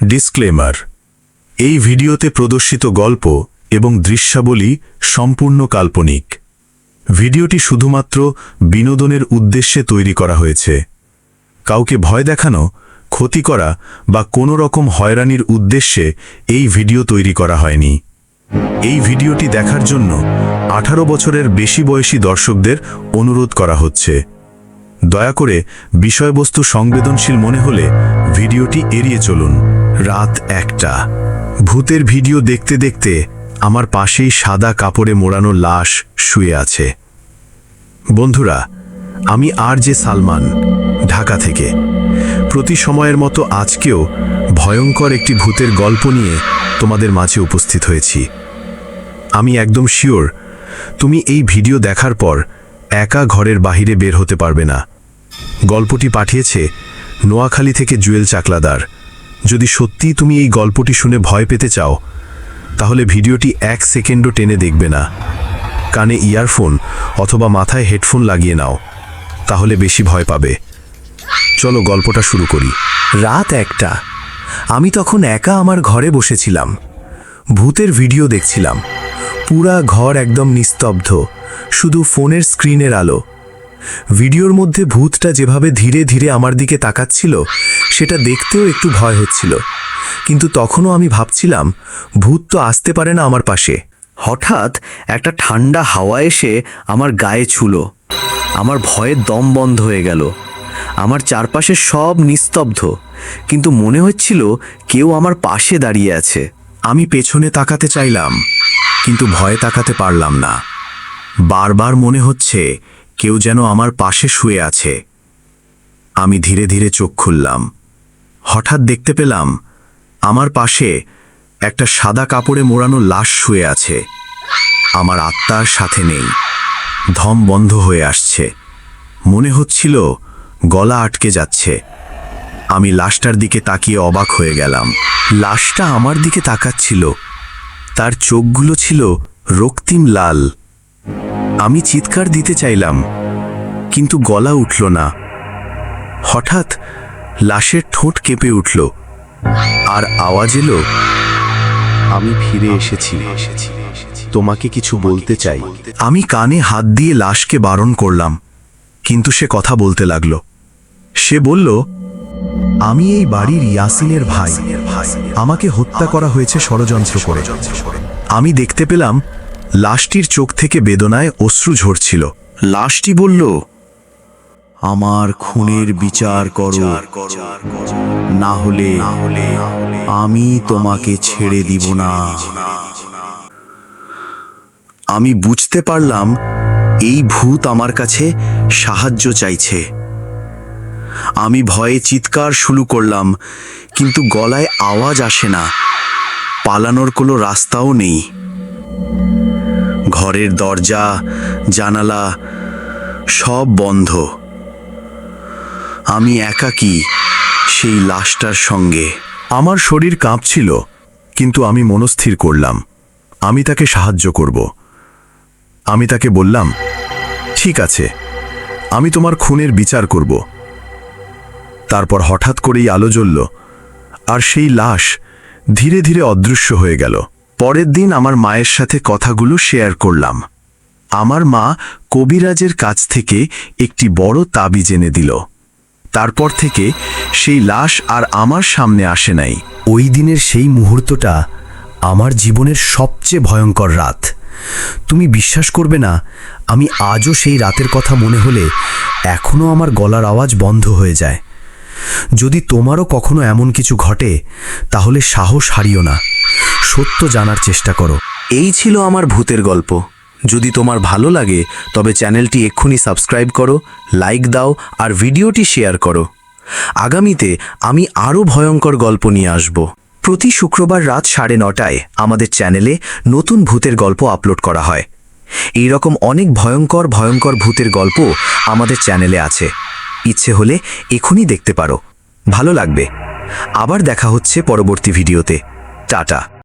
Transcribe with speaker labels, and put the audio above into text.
Speaker 1: Disclaimer এই ভিডিওতে প্রদর্শিত গল্প এবং দৃশ্যাবলী সম্পূর্ণ কাল্পনিক। ভিডিওটি শুধুমাত্র বিনোদনের উদ্দেশ্যে তৈরি করা হয়েছে। কাউকে ভয় দেখানো, ক্ষতি করা বা কোনো রকম হয়রানির উদ্দেশ্যে এই ভিডিও তৈরি করা হয়নি। এই ভিডিওটি দেখার জন্য আঠারো বছরের বেশি বয়সী দর্শকদের অনুরোধ করা হচ্ছে। দয়া করে বিষয়বস্তু সংবেদনশীল মনে হলে ভিডিওটি এড়িয়ে চলুন। রাত একটা। ভূতের ভিডিও দেখতে দেখতে আমার পাশেই সাদা কাপড়ে মোড়ানো লাশ শুয়ে আছে। বন্ধুরা, আমি আর যে সালমান, ঢাকা থেকে। প্রতি সময়ের মতো আজকেও ভয়ঙ্কর একটি ভূতের গল্প নিয়ে তোমাদের মাঝে উপস্থিত হয়েছি। আমি একদম শিওর, তুমি এই ভিডিও দেখার পর একা ঘরের বাহিরে বের হতে পারবে না। গল্পটি পাঠিয়েছে নোয়াখালী থেকে জুয়েল চাকলাদার। যদি সত্যিই তুমি এই গল্পটি শুনে ভয় পেতে চাও, তাহলে ভিডিওটি এক সেকেন্ডও টেনে দেখবে না। কানে ইয়ারফোন অথবা মাথায় হেডফোন লাগিয়ে নাও, তাহলে বেশি ভয় পাবে। চলো গল্পটা শুরু করি।
Speaker 2: রাত একটা। আমি তখন একা আমার ঘরে বসেছিলাম। ভূতের ভিডিও দেখছিলাম। পুরা ঘর একদম নিস্তব্ধ, শুধু ফোনের স্ক্রিনের আলো। ভিডিওর মধ্যে ভূতটা যেভাবে ধীরে ধীরে আমার দিকে তাকাচ্ছিল সেটা দেখতেও একটু ভয় হচ্ছিল। কিন্তু তখনও আমি ভাবছিলাম, ভূত তো আসতে পারে না আমার পাশে। হঠাৎ একটা ঠান্ডা হাওয়া এসে আমার গায়ে ছুলো। আমার ভয়ের দম বন্ধ হয়ে গেল। আমার চারপাশে সব নিস্তব্ধ। কিন্তু মনে হচ্ছিল কেউ আমার পাশে দাঁড়িয়ে আছে।
Speaker 1: আমি পেছনে তাকাতে চাইলাম, কিন্তু ভয়ে তাকাতে পারলাম না। বারবার মনে হচ্ছে কেউ যেন আমার পাশে শুয়ে আছে। আমি ধীরে ধীরে চোখ খুললাম। হঠাৎ দেখতে পেলাম, আমার পাশে একটা সাদা কাপড়ে মোড়ানো লাশ শুয়ে আছে। আমার আত্মার সাথে নেই। ধম বন্ধ হয়ে আসছে। মনে হচ্ছিল গলা আটকে যাচ্ছে। আমি লাশটার দিকে তাকিয়ে অবাক হয়ে গেলাম। লাশটা আমার দিকে তাকাচ্ছিল। তার চোখগুলো ছিল রক্তিম লাল। আমি চিৎকার দিতে চাইলাম, কিন্তু গলা উঠল না। হঠাৎ লাশের ঠোঁট কেঁপে উঠল আর আওয়াজ এলো, আমি ফিরে এসেছি। তোমাকে কিছু বলতে চাই। আমি কানে হাত দিয়ে লাশকে বারণ করলাম, কিন্তু সে কথা বলতে লাগল। সে বলল, আমি এই বাড়ির ইয়াসিনের ভাই। আমাকে হত্যা করা হয়েছে ষড়যন্ত্র করে। আমি দেখতে পেলাম, লাশটির চোখ থেকে বেদনায় অশ্রু ঝরছিল। লাশটি বলল আমার খুনের বিচার করো। না হলে আমি তোমাকে ছেড়ে দিব না। আমি বুঝতে পারলাম এই ভূত আমার কাছে সাহায্য চাইছে। আমি ভয়ে চিৎকার শুরু করলাম কিন্তু গলায় আওয়াজ আসে না। পালানোর কোনো রাস্তাও নেই। ঘরের দরজা জানালা সব বন্ধ। আমি একাকী সেই লাশটার সঙ্গে? আমার শরীর কাঁপছিল, কিন্তু আমি মনস্থির করলাম। আমি তাকে সাহায্য করব। আমি তাকে বললাম, ঠিক আছে, আমি তোমার খুনের বিচার করব। তারপর হঠাৎ করেই আলো জ্বলল, আর সেই লাশ ধীরে ধীরে অদৃশ্য হয়ে গেল। পরের দিন আমার মায়ের সাথে কথাগুলো শেয়ার করলাম। আমার মা কবিরাজের কাছ থেকে একটি বড় তাবিজ এনে দিল। তারপর থেকে সেই লাশ আর আমার সামনে আসে নাই।
Speaker 2: ওই দিনের সেই মুহূর্তটা আমার জীবনের সবচেয়ে ভয়ঙ্কর রাত। তুমি বিশ্বাস করবে না, আমি আজও সেই রাতের কথা মনে হলে এখনও আমার গলার আওয়াজ বন্ধ হয়ে যায়। যদি তোমারও কখনো এমন কিছু ঘটে, তাহলে সাহস হারিও না। সত্য জানার চেষ্টা করো। এই ছিল আমার ভূতের গল্প। যদি তোমার ভালো লাগে, তবে চ্যানেলটি এক্ষুনি সাবস্ক্রাইব করো, লাইক দাও আর ভিডিওটি শেয়ার করো। আগামীতে আমি আরও ভয়ঙ্কর গল্প নিয়ে আসব। প্রতি শুক্রবার রাত সাড়ে নটায় আমাদের চ্যানেলে নতুন ভূতের গল্প আপলোড করা হয়। এই রকম অনেক ভয়ঙ্কর ভয়ঙ্কর ভূতের গল্প আমাদের চ্যানেলে আছে। ইচ্ছে হলে এখনই দেখতে পারো। ভালো লাগবে। আবার দেখা হচ্ছে পরবর্তী ভিডিওতে। টাটা।